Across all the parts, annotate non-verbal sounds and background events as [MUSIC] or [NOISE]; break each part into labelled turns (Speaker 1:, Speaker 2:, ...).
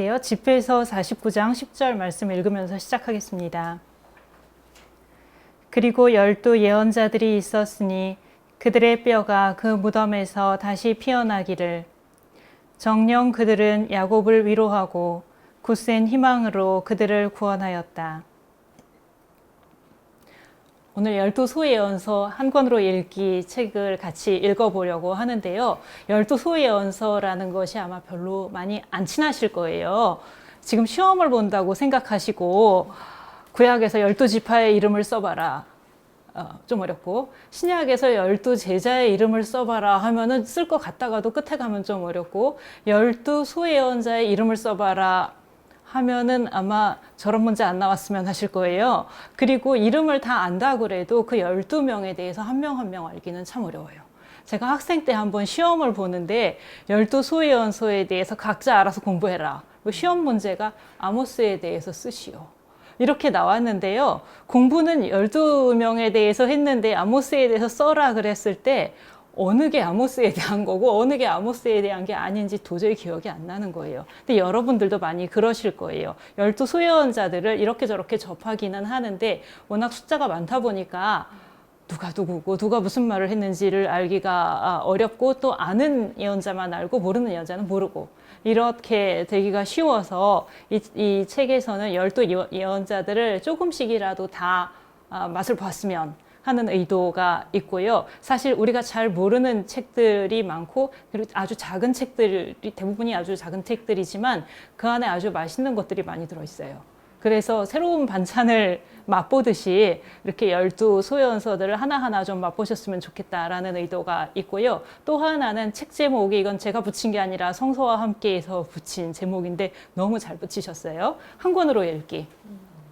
Speaker 1: 안녕하세요. 집회서 49장 10절 말씀 읽으면서 시작하겠습니다. 그리고 열두 예언자들이 있었으니 그들의 뼈가 그 무덤에서 다시 피어나기를 정령 그들은 야곱을 위로하고 굳센 희망으로 그들을 구원하였다. 오늘 열두 소예언서 한 권으로 읽기 책을 같이 읽어보려고 하는데요. 열두 소예언서라는 것이 아마 별로 많이 안 친하실 거예요. 지금 시험을 본다고 생각하시고 구약에서 열두 지파의 이름을 써봐라. 어, 좀 어렵고 신약에서 열두 제자의 이름을 써봐라 하면은 쓸 것 같다가도 끝에 가면 좀 어렵고 열두 소예언자의 이름을 써봐라 하면은 아마 저런 문제 안 나왔으면 하실 거예요. 그리고 이름을 다 안다 그래도 그 12명에 대해서 한명 한 명 알기는 참 어려워요. 제가 학생 때 한번 시험을 보는데 12소예언서에 대해서 각자 알아서 공부해라. 그 시험 문제가 아모스에 대해서 쓰시오. 이렇게 나왔는데요. 공부는 12명에 대해서 했는데 아모스에 대해서 써라 그랬을 때 어느 게 아모스에 대한 거고 어느 게 아모스에 대한 게 아닌지 도저히 기억이 안 나는 거예요. 근데 여러분들도 많이 그러실 거예요. 열두 소예언자들을 이렇게 저렇게 접하기는 하는데 워낙 숫자가 많다 보니까 누가 누구고 누가 무슨 말을 했는지를 알기가 어렵고 또 아는 예언자만 알고 모르는 예언자는 모르고 이렇게 되기가 쉬워서 이, 이 책에서는 열두 예언자들을 조금씩이라도 다 아, 맛을 봤으면 하는 의도가 있고요. 사실 우리가 잘 모르는 책들이 많고 그리고 아주 작은 책들이 대부분이 아주 작은 책들이지만 그 안에 아주 맛있는 것들이 많이 들어 있어요. 그래서 새로운 반찬을 [LAUGHS] 맛보듯이 이렇게 열두 소연서들을 하나하나 좀 맛보셨으면 좋겠다라는 의도가 있고요. 또 하나는 책 제목이 이건 제가 붙인 게 아니라 성서와 함께해서 붙인 제목인데 너무 잘 붙이셨어요. 한 권으로 읽기.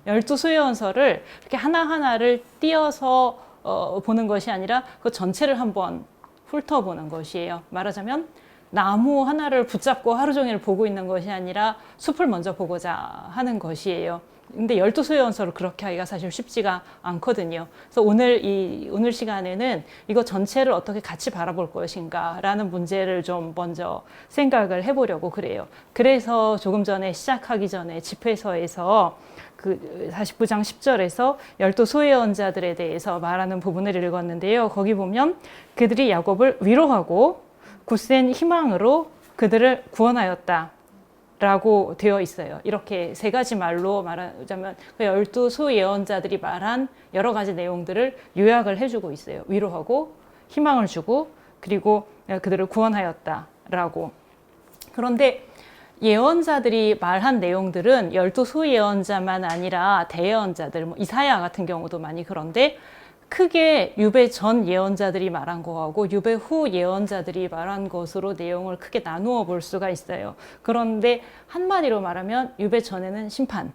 Speaker 1: 열두 수요원서를 이렇게 하나하나를 띄어서 어, 보는 것이 아니라 그 전체를 한번 훑어보는 것이에요. 말하자면 나무 하나를 붙잡고 하루 종일 보고 있는 것이 아니라 숲을 먼저 보고자 하는 것이에요. 근데 열두 수요원서를 그렇게 하기가 사실 쉽지가 않거든요. 그래서 오늘 이 오늘 시간에는 이거 전체를 어떻게 같이 바라볼 것인가라는 문제를 좀 먼저 생각을 해보려고 그래요. 그래서 조금 전에 시작하기 전에 집회서에서 그 49장 10절에서 열두 소예언자들에 대해서 말하는 부분을 읽었는데요. 거기 보면 그들이 야곱을 위로하고 굳센 희망으로 그들을 구원하였다. 라고 되어 있어요. 이렇게 세 가지 말로 말하자면 그 열두 소예언자들이 말한 여러 가지 내용들을 요약을 해주고 있어요. 위로하고 희망을 주고 그리고 그들을 구원하였다라고. 그런데 예언자들이 말한 내용들은 열두 소예언자만 아니라 대예언자들, 뭐 이사야 같은 경우도 많이 그런데 크게 유배 전 예언자들이 말한 거하고 유배 후 예언자들이 말한 것으로 내용을 크게 나누어 볼 수가 있어요. 그런데 한마디로 말하면 유배 전에는 심판,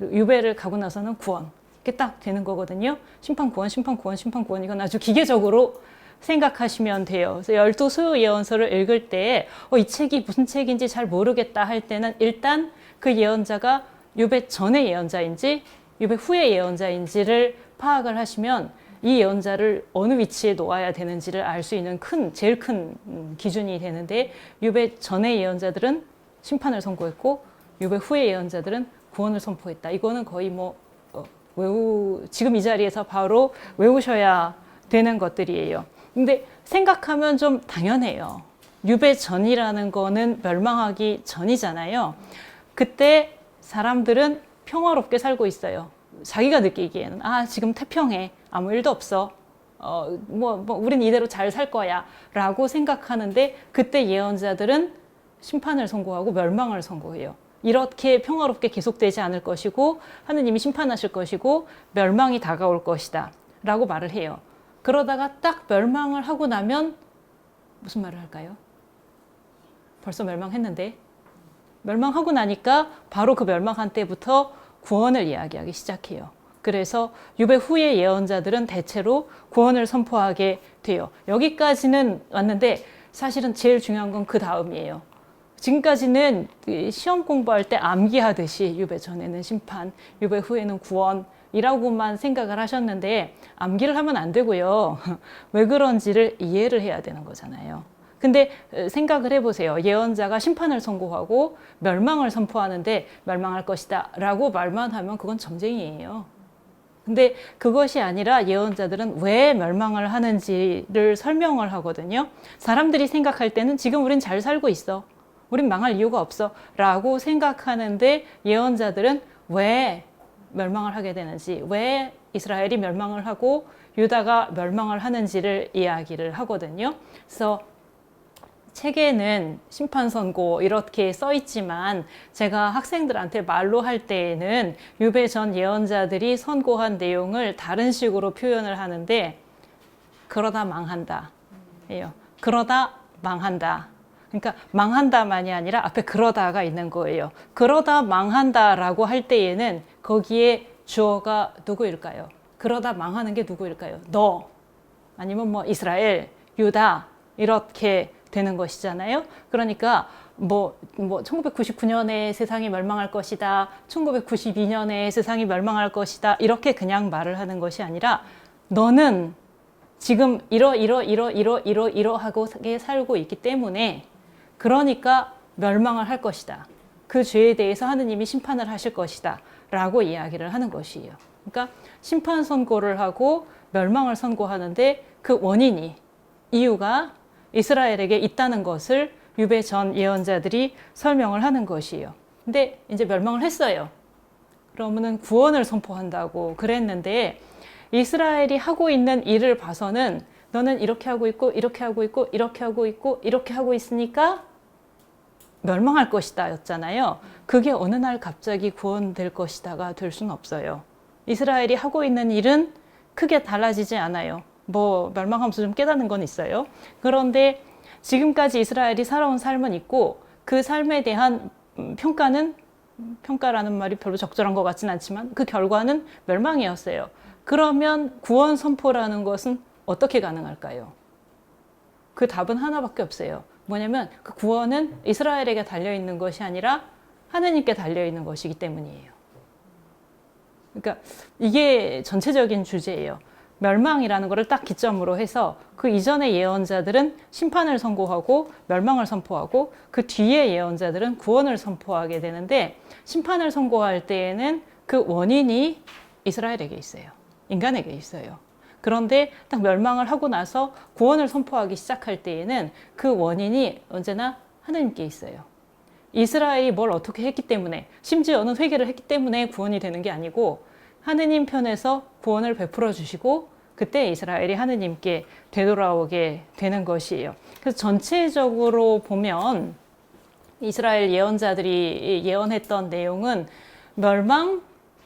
Speaker 1: 유배를 가고 나서는 구원. 이렇게 딱 되는 거거든요. 심판 구원, 심판 구원, 심판 구원. 이건 아주 기계적으로 생각하시면 돼요. 그래서 열두 수요 예언서를 읽을 때, 어, 이 책이 무슨 책인지 잘 모르겠다 할 때는 일단 그 예언자가 유배 전의 예언자인지 유배 후의 예언자인지를 파악을 하시면 이 예언자를 어느 위치에 놓아야 되는지를 알 수 있는 큰, 제일 큰 음, 기준이 되는데 유배 전의 예언자들은 심판을 선고했고 유배 후의 예언자들은 구원을 선포했다. 이거는 거의 뭐 어, 외우 지금 이 자리에서 바로 외우셔야 되는 것들이에요. 근데 생각하면 좀 당연해요. 유배 전이라는 거는 멸망하기 전이잖아요. 그때 사람들은 평화롭게 살고 있어요. 자기가 느끼기에는 아 지금 태평해 아무 일도 없어 어뭐 뭐 우린 이대로 잘 살 거야라고 생각하는데 그때 예언자들은 심판을 선고하고 멸망을 선고해요. 이렇게 평화롭게 계속되지 않을 것이고 하느님이 심판하실 것이고 멸망이 다가올 것이다 라고 말을 해요. 그러다가 딱 멸망을 하고 나면 무슨 말을 할까요? 벌써 멸망했는데 멸망하고 나니까 바로 그 멸망한 때부터 구원을 이야기하기 시작해요. 그래서 유배 후의 예언자들은 대체로 구원을 선포하게 돼요. 여기까지는 왔는데 사실은 제일 중요한 건 그 다음이에요. 지금까지는 시험 공부할 때 암기하듯이 유배 전에는 심판, 유배 후에는 구원이라고만 생각을 하셨는데 암기를 하면 안 되고요. [LAUGHS] 왜 그런지를 이해를 해야 되는 거잖아요. 근데 어, 생각을 해보세요. 예언자가 심판을 선고하고 멸망을 선포하는데 멸망할 것이다 라고 말만 하면 그건 점쟁이에요. 근데 그것이 아니라 예언자들은 왜 멸망을 하는지를 설명을 하거든요. 사람들이 생각할 때는 지금 우린 잘 살고 있어. 우린 망할 이유가 없어. 라고 생각하는데 예언자들은 왜 멸망을 하게 되는지, 왜 이스라엘이 멸망을 하고 유다가 멸망을 하는지를 이야기를 하거든요. 그래서 책에는 심판 선고 이렇게 써 있지만 제가 학생들한테 말로 할 때에는 유배 전 예언자들이 선고한 내용을 다른 식으로 표현을 하는데 그러다 망한다. 예요. 그러다 망한다. 그러니까 망한다만이 아니라 앞에 그러다가 있는 거예요. 그러다 망한다라고 할 때에는 거기에 주어가 누구일까요? 그러다 망하는 게 누구일까요? 너 아니면 뭐 이스라엘, 유다 이렇게 되는 것이잖아요. 그러니까 뭐, 뭐 1999년에 세상이 멸망할 것이다. 1992년에 세상이 멸망할 것이다. 이렇게 그냥 말을 하는 것이 아니라 너는 지금 이러 이러 이러 이러 이러 이러하게 살고 있기 때문에 그러니까 멸망을 할 것이다. 그 죄에 대해서 하느님이 심판을 하실 것이다. 라고 이야기를 하는 것이에요. 그러니까 심판 선고를 하고 멸망을 선고하는데 그 원인이 이유가 이스라엘에게 있다는 것을 유배 전 예언자들이 설명을 하는 것이에요. 근데 이제 멸망을 했어요. 그러면은 구원을 선포한다고 그랬는데 이스라엘이 하고 있는 일을 봐서는 너는 이렇게 하고 있고 이렇게 하고 있고 이렇게 하고 있고 이렇게 하고 있으니까 멸망할 것이다 였잖아요. 그게 어느 날 갑자기 구원될 것이다가 될 수는 없어요. 이스라엘이 하고 있는 일은 크게 달라지지 않아요. 뭐 멸망하면서 좀 깨닫는 건 있어요. 그런데 지금까지 이스라엘이 살아온 삶은 있고 그 삶에 대한 음, 평가는 평가라는 말이 별로 적절한 것 같진 않지만 그 결과는 멸망이었어요. 그러면 구원 선포라는 것은 어떻게 가능할까요? 그 답은 하나밖에 없어요. 뭐냐면 그 구원은 이스라엘에게 달려 있는 것이 아니라 하느님께 달려 있는 것이기 때문이에요. 그러니까 이게 전체적인 주제예요. 멸망이라는 것을 딱 기점으로 해서 그 이전의 예언자들은 심판을 선고하고 멸망을 선포하고 그 뒤의 예언자들은 구원을 선포하게 되는데 심판을 선고할 때에는 그 원인이 이스라엘에게 있어요. 인간에게 있어요. 그런데 딱 멸망을 하고 나서 구원을 선포하기 시작할 때에는 그 원인이 언제나 하느님께 있어요. 이스라엘이 뭘 어떻게 했기 때문에 심지어는 회개를 했기 때문에 구원이 되는 게 아니고 하느님 편에서 구원을 베풀어 주시고 그때 이스라엘이 하느님께 되돌아오게 되는 것이에요. 그래서 전체적으로 보면 이스라엘 예언자들이 예언했던 내용은 멸망,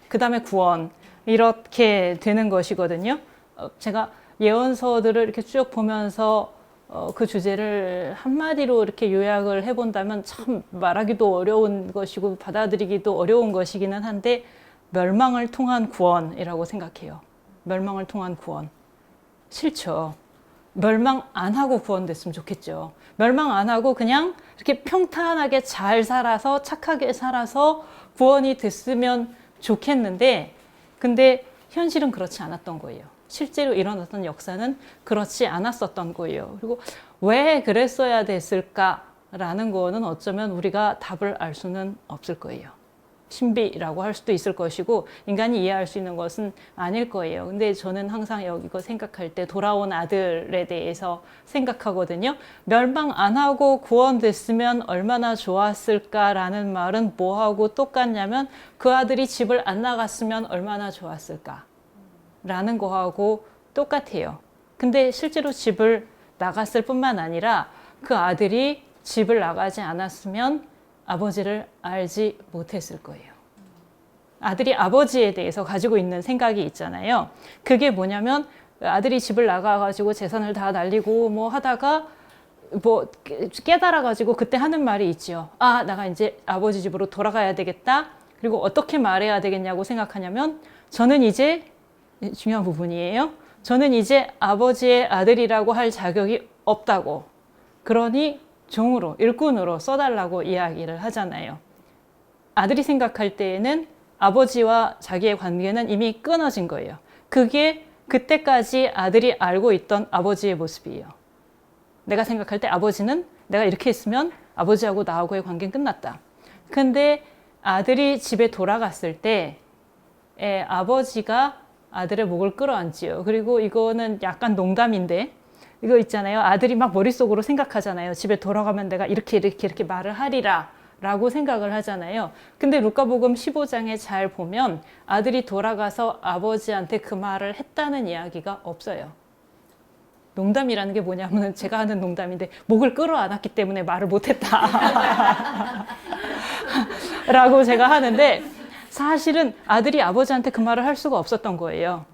Speaker 1: 그 다음에 구원, 이렇게 되는 것이거든요. 어, 제가 예언서들을 이렇게 쭉 보면서 어, 그 주제를 한마디로 이렇게 요약을 해본다면 참 말하기도 어려운 것이고 받아들이기도 어려운 것이기는 한데 멸망을 통한 구원이라고 생각해요. 멸망을 통한 구원. 싫죠. 멸망 안 하고 구원됐으면 좋겠죠. 멸망 안 하고 그냥 이렇게 평탄하게 잘 살아서 착하게 살아서 구원이 됐으면 좋겠는데 근데 현실은 그렇지 않았던 거예요. 실제로 일어났던 역사는 그렇지 않았었던 거예요. 그리고 왜 그랬어야 됐을까라는 거는 어쩌면 우리가 답을 알 수는 없을 거예요. 신비라고 할 수도 있을 것이고 인간이 이해할 수 있는 것은 아닐 거예요. 근데 저는 항상 여기 이거 생각할 때 돌아온 아들에 대해서 생각하거든요. 멸망 안 하고 구원됐으면 얼마나 좋았을까라는 말은 뭐하고 똑같냐면 그 아들이 집을 안 나갔으면 얼마나 좋았을까. 라는 거하고 똑같아요. 근데 실제로 집을 나갔을 뿐만 아니라 그 아들이 집을 나가지 않았으면 아버지를 알지 못했을 거예요. 아들이 아버지에 대해서 가지고 있는 생각이 있잖아요. 그게 뭐냐면 아들이 집을 나가가지고 재산을 다 날리고 뭐 하다가 뭐 깨달아가지고 그때 하는 말이 있지요. 아, 내가 이제 아버지 집으로 돌아가야 되겠다. 그리고 어떻게 말해야 되겠냐고 생각하냐면 저는 이제 중요한 부분이에요. 저는 이제 아버지의 아들이라고 할 자격이 없다고. 그러니 종으로, 일꾼으로 써달라고 이야기를 하잖아요. 아들이 생각할 때에는 아버지와 자기의 관계는 이미 끊어진 거예요. 그게 그때까지 아들이 알고 있던 아버지의 모습이에요. 내가 생각할 때 아버지는 내가 이렇게 했으면 아버지하고 나하고의 관계는 끝났다. 근데 아들이 집에 돌아갔을 때 에, 아버지가 아들의 목을 끌어안지요. 그리고 이거는 약간 농담인데 이거 있잖아요. 아들이 막 머릿속으로 생각하잖아요. 집에 돌아가면 내가 이렇게 이렇게 이렇게 말을 하리라. 라고 생각을 하잖아요. 근데 루카복음 15장에 잘 보면 아들이 돌아가서 아버지한테 그 말을 했다는 이야기가 없어요. 농담이라는 게 뭐냐면 [LAUGHS] 제가 하는 농담인데 목을 끌어안았기 때문에 말을 못했다. [LAUGHS] 라고 제가 하는데 사실은 아들이 아버지한테 그 말을 할 수가 없었던 거예요.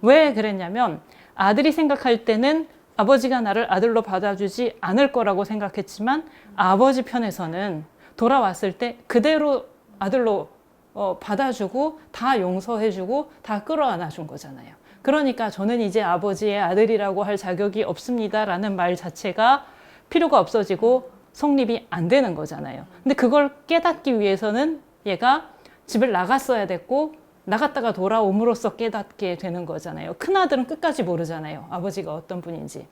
Speaker 1: 왜 그랬냐면 아들이 생각할 때는 아버지가 나를 아들로 받아주지 않을 거라고 생각했지만 아버지 편에서는 돌아왔을 때 그대로 아들로 어, 받아주고 다 용서해주고 다 끌어안아 준 거잖아요. 그러니까 저는 이제 아버지의 아들이라고 할 자격이 없습니다라는 말 자체가 필요가 없어지고 성립이 안 되는 거잖아요. 근데 그걸 깨닫기 위해서는 얘가 집을 나갔어야 됐고 나갔다가 돌아옴으로써 깨닫게 되는 거잖아요. 큰아들은 끝까지 모르잖아요. 아버지가 어떤 분인지.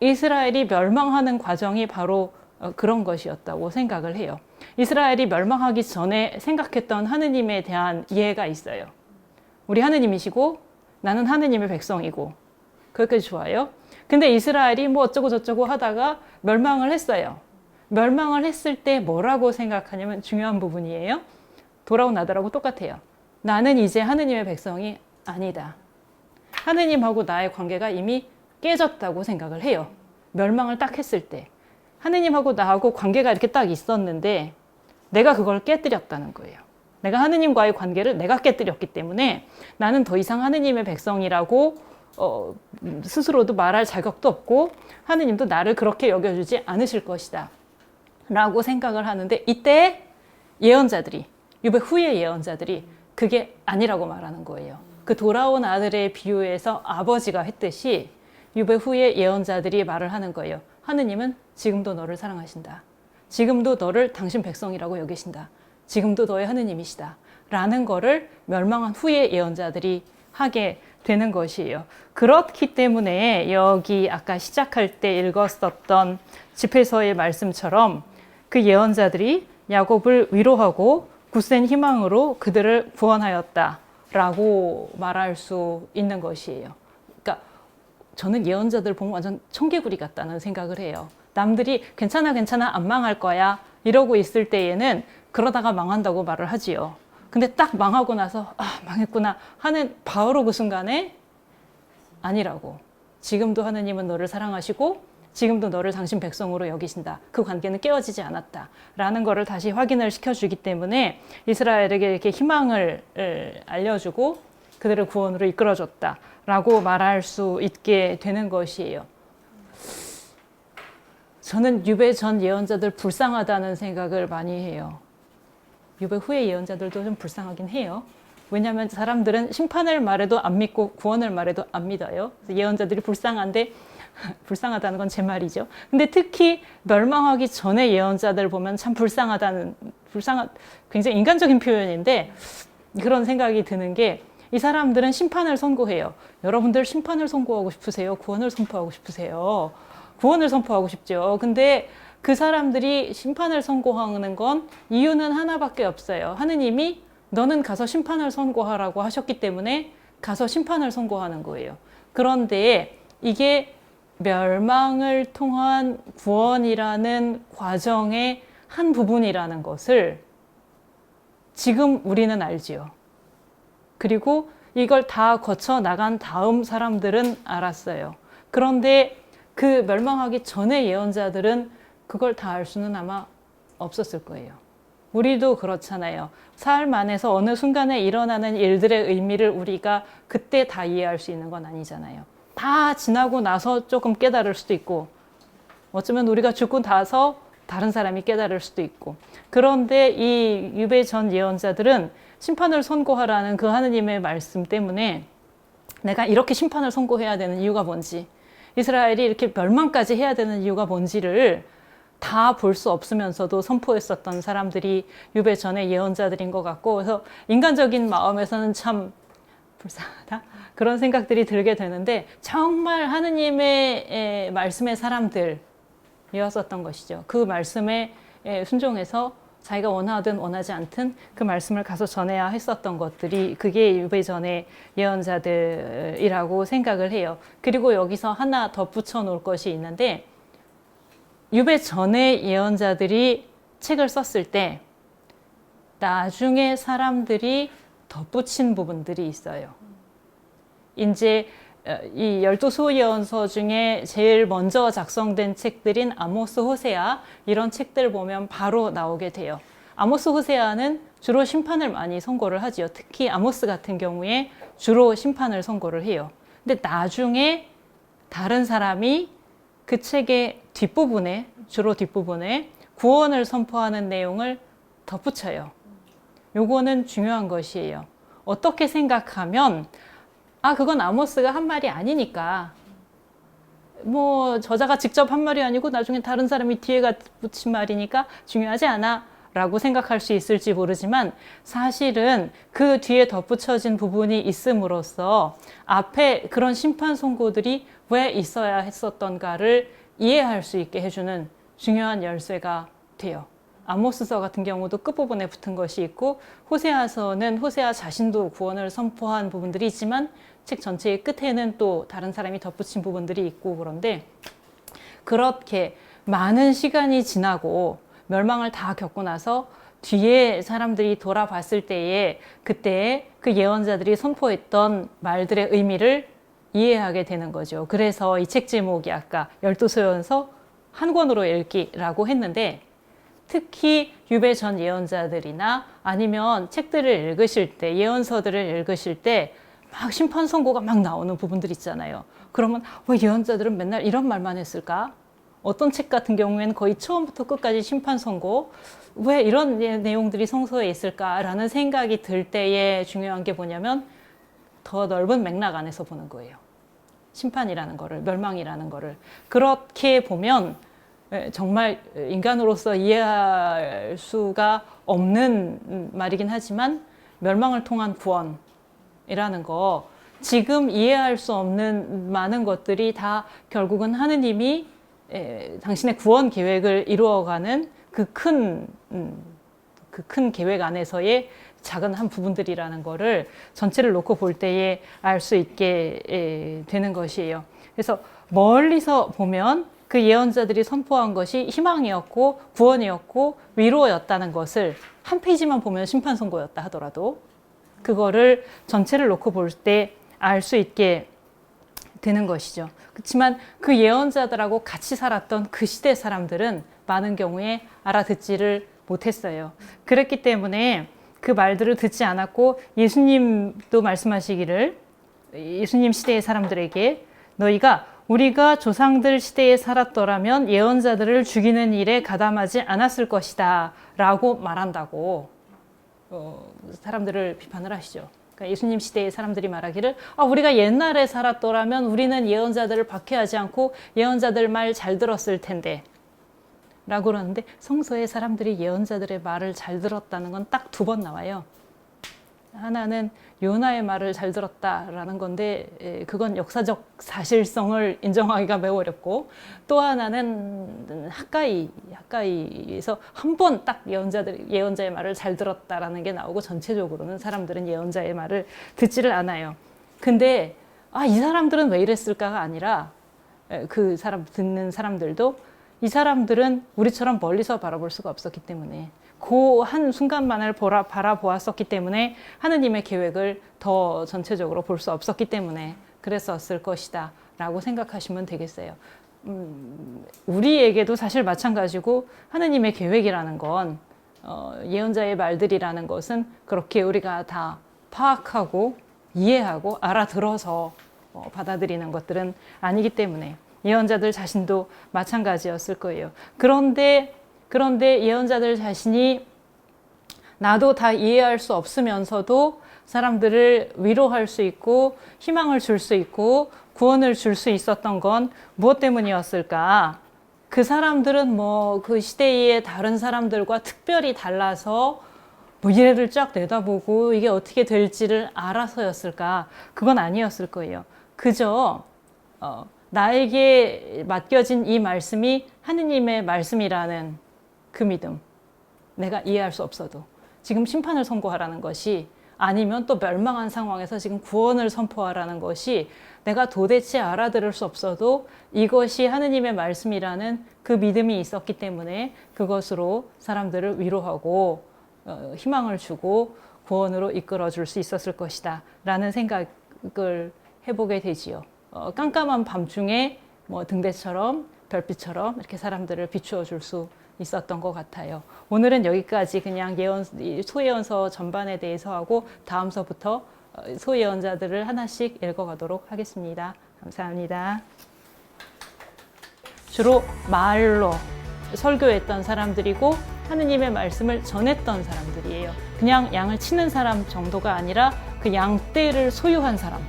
Speaker 1: 이스라엘이 멸망하는 과정이 바로 어, 그런 것이었다고 생각을 해요. 이스라엘이 멸망하기 전에 생각했던 하느님에 대한 이해가 있어요. 우리 하느님이시고 나는 하느님의 백성이고 그것까지 좋아요. 근데 이스라엘이 뭐 어쩌고 저쩌고 하다가 멸망을 했어요. 멸망을 했을 때 뭐라고 생각하냐면 중요한 부분이에요. 돌아온 아들하고 똑같아요. 나는 이제 하느님의 백성이 아니다. 하느님하고 나의 관계가 이미 깨졌다고 생각을 해요. 멸망을 딱 했을 때. 하느님하고 나하고 관계가 이렇게 딱 있었는데 내가 그걸 깨뜨렸다는 거예요. 내가 하느님과의 관계를 내가 깨뜨렸기 때문에 나는 더 이상 하느님의 백성이라고 어, 스스로도 말할 자격도 없고 하느님도 나를 그렇게 여겨주지 않으실 것이다. 라고 생각을 하는데 이때 예언자들이 유배 후의 예언자들이 그게 아니라고 말하는 거예요. 그 돌아온 아들의 비유에서 아버지가 했듯이 유배 후의 예언자들이 말을 하는 거예요. 하느님은 지금도 너를 사랑하신다. 지금도 너를 당신 백성이라고 여기신다. 지금도 너의 하느님이시다. 라는 거를 멸망한 후의 예언자들이 하게 되는 것이에요. 그렇기 때문에 여기 아까 시작할 때 읽었었던 집회서의 말씀처럼 그 예언자들이 야곱을 위로하고 굳센 희망으로 그들을 구원하였다라고 말할 수 있는 것이에요. 그러니까 저는 예언자들 보면 완전 청개구리 같다는 생각을 해요. 남들이 괜찮아 괜찮아 안 망할 거야 이러고 있을 때에는 그러다가 망한다고 말을 하지요. 근데 딱 망하고 나서 아 망했구나 하는 바로 그 순간에 아니라고. 지금도 하느님은 너를 사랑하시고 지금도 너를 당신 백성으로 여기신다. 그 관계는 깨어지지 않았다. 라는 것을 다시 확인을 시켜주기 때문에 이스라엘에게 이렇게 희망을 알려주고 그들을 구원으로 이끌어줬다. 라고 말할 수 있게 되는 것이에요. 저는 유배 전 예언자들 불쌍하다는 생각을 많이 해요. 유배 후의 예언자들도 좀 불쌍하긴 해요. 왜냐하면 사람들은 심판을 말해도 안 믿고 구원을 말해도 안 믿어요. 예언자들이 불쌍한데 [LAUGHS] 불쌍하다는 건 제 말이죠. 근데 특히 멸망하기 전에 예언자들 보면 참 불쌍하다는 불쌍한 굉장히 인간적인 표현인데 그런 생각이 드는 게 이 사람들은 심판을 선고해요. 여러분들 심판을 선고하고 싶으세요? 구원을 선포하고 싶으세요? 구원을 선포하고 싶죠. 근데 그 사람들이 심판을 선고하는 건 이유는 하나밖에 없어요. 하느님이 너는 가서 심판을 선고하라고 하셨기 때문에 가서 심판을 선고하는 거예요. 그런데 이게 멸망을 통한 구원이라는 과정의 한 부분이라는 것을 지금 우리는 알지요. 그리고 이걸 다 거쳐 나간 다음 사람들은 알았어요. 그런데 그 멸망하기 전에 예언자들은 그걸 다 알 수는 아마 없었을 거예요. 우리도 그렇잖아요. 삶 안에서 어느 순간에 일어나는 일들의 의미를 우리가 그때 다 이해할 수 있는 건 아니잖아요. 다 지나고 나서 조금 깨달을 수도 있고, 어쩌면 우리가 죽고 나서 다른 사람이 깨달을 수도 있고. 그런데 이 유배 전 예언자들은 심판을 선고하라는 그 하느님의 말씀 때문에 내가 이렇게 심판을 선고해야 되는 이유가 뭔지, 이스라엘이 이렇게 멸망까지 해야 되는 이유가 뭔지를 다 볼 수 없으면서도 선포했었던 사람들이 유배 전에 예언자들인 것 같고, 그래서 인간적인 마음에서는 참 불쌍하다. 그런 생각들이 들게 되는데, 정말 하느님의 말씀의 사람들, 말씀이었었던 것이죠. 그 말씀에 예, 순종해서 자기가 원하든 원하지 않든 그 말씀을 가서 전해야 했었던 것들이 그게 유배 전의 예언자들이라고 생각을 해요. 그리고 여기서 하나 덧붙여 놓을 것이 있는데 유배 전의 예언자들이 책을 썼을 때 나중에 사람들이 덧붙인 부분들이 있어요. 이제 어, 이 열두 소예언서 중에 제일 먼저 작성된 책들인 아모스 호세아 이런 책들 보면 바로 나오게 돼요. 아모스 호세아는 주로 심판을 많이 선고를 하지요. 특히 아모스 같은 경우에 주로 심판을 선고를 해요. 근데 나중에 다른 사람이 그 책의 뒷부분에 주로 뒷부분에 구원을 선포하는 내용을 덧붙여요. 요거는 중요한 것이에요. 어떻게 생각하면 아, 그건 아모스가 한 말이 아니니까. 뭐, 저자가 직접 한 말이 아니고 나중에 다른 사람이 뒤에가 붙인 말이니까 중요하지 않아. 라고 생각할 수 있을지 모르지만 사실은 그 뒤에 덧붙여진 부분이 있음으로써 앞에 그런 심판 선고들이 왜 있어야 했었던가를 이해할 수 있게 해주는 중요한 열쇠가 돼요. 아모스서 같은 경우도 끝부분에 붙은 것이 있고 호세아서는 호세아 자신도 구원을 선포한 부분들이 있지만 책 전체의 끝에는 또 다른 사람이 덧붙인 부분들이 있고 그런데 그렇게 많은 시간이 지나고 멸망을 다 겪고 나서 뒤에 사람들이 돌아봤을 때에 그때 그 예언자들이 선포했던 말들의 의미를 이해하게 되는 거죠. 그래서 이 책 제목이 아까 열두 소연서 한 권으로 읽기라고 했는데 특히 유배 전 예언자들이나 아니면 책들을 읽으실 때 예언서들을 읽으실 때 막 심판 선고가 막 나오는 부분들 있잖아요. 그러면 왜 예언자들은 맨날 이런 말만 했을까? 어떤 책 같은 경우에는 거의 처음부터 끝까지 심판 선고 왜 이런 예, 내용들이 성서에 있을까라는 생각이 들 때에 중요한 게 뭐냐면 더 넓은 맥락 안에서 보는 거예요. 심판이라는 거를 멸망이라는 거를 그렇게 보면 예, 정말 인간으로서 이해할 수가 없는 말이긴 하지만 멸망을 통한 구원이라는 거 지금 이해할 수 없는 많은 것들이 다 결국은 하느님이 에, 당신의 구원 계획을 이루어가는 그큰 음, 그큰 계획 안에서의 작은 한 부분들이라는 거를 전체를 놓고 볼 때에 알 수 있게 에, 되는 것이에요. 그래서 멀리서 보면 그 예언자들이 선포한 것이 희망이었고 구원이었고 위로였다는 것을 한 페이지만 보면 심판 선고였다 하더라도 그거를 전체를 놓고 볼 때 알 수 있게 되는 것이죠. 그렇지만 그 예언자들하고 같이 살았던 그 시대 사람들은 많은 경우에 알아듣지를 못했어요. 그랬기 때문에 그 말들을 듣지 않았고 예수님도 말씀하시기를 예수님 시대의 사람들에게 너희가 우리가 조상들 시대에 살았더라면 예언자들을 죽이는 일에 가담하지 않았을 것이다 라고 말한다고 어, 사람들을 비판을 하시죠. 그러니까 예수님 시대의 사람들이 말하기를 아, 우리가 옛날에 살았더라면 우리는 예언자들을 박해하지 않고 예언자들 말 잘 들었을 텐데 라고 그러는데 성서의 사람들이 예언자들의 말을 잘 들었다는 건 딱 두 번 나와요. 하나는 요나의 말을 잘 들었다라는 건데 에, 그건 역사적 사실성을 인정하기가 매우 어렵고 또 하나는 하가이 하가이에서 한 번 딱 예언자들 예언자의 말을 잘 들었다라는 게 나오고 전체적으로는 사람들은 예언자의 말을 듣지를 않아요. 근데 아 이 사람들은 왜 이랬을까가 아니라 에, 그 사람 듣는 사람들도 이 사람들은 우리처럼 멀리서 바라볼 수가 없었기 때문에 그 한 순간만을 보라, 바라보았었기 때문에 하느님의 계획을 더 전체적으로 볼 수 없었기 때문에 그랬었을 것이다 라고 생각하시면 되겠어요. 음, 우리에게도 사실 마찬가지고 하느님의 계획이라는 건 어, 예언자의 말들이라는 것은 그렇게 우리가 다 파악하고 이해하고 알아들어서 어, 받아들이는 것들은 아니기 때문에 예언자들 자신도 마찬가지였을 거예요. 그런데 그런데 예언자들 자신이 나도 다 이해할 수 없으면서도 사람들을 위로할 수 있고 희망을 줄 수 있고 구원을 줄 수 있었던 건 무엇 때문이었을까? 그 사람들은 뭐 그 시대의 다른 사람들과 특별히 달라서 뭐 미래를 쫙 내다보고 이게 어떻게 될지를 알아서였을까? 그건 아니었을 거예요. 그저 어, 나에게 맡겨진 이 말씀이 하느님의 말씀이라는 그 믿음. 내가 이해할 수 없어도 지금 심판을 선고하라는 것이 아니면 또 멸망한 상황에서 지금 구원을 선포하라는 것이 내가 도대체 알아들을 수 없어도 이것이 하느님의 말씀이라는 그 믿음이 있었기 때문에 그것으로 사람들을 위로하고 어, 희망을 주고 구원으로 이끌어 줄 수 있었을 것이다 라는 생각을 해보게 되지요. 어, 깜깜한 밤중에 뭐 등대처럼 별빛처럼 이렇게 사람들을 비추어 줄 수 있었던 것 같아요. 오늘은 여기까지 그냥 예언, 이 소예언서 전반에 대해서 하고 다음서부터 어, 소예언자들을 하나씩 읽어가도록 하겠습니다. 감사합니다. 주로 말로 설교했던 사람들이고 하느님의 말씀을 전했던 사람들이에요. 그냥 양을 치는 사람 정도가 아니라 그 양떼를 소유한 사람.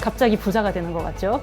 Speaker 1: 갑자기 부자가 되는 것 같죠?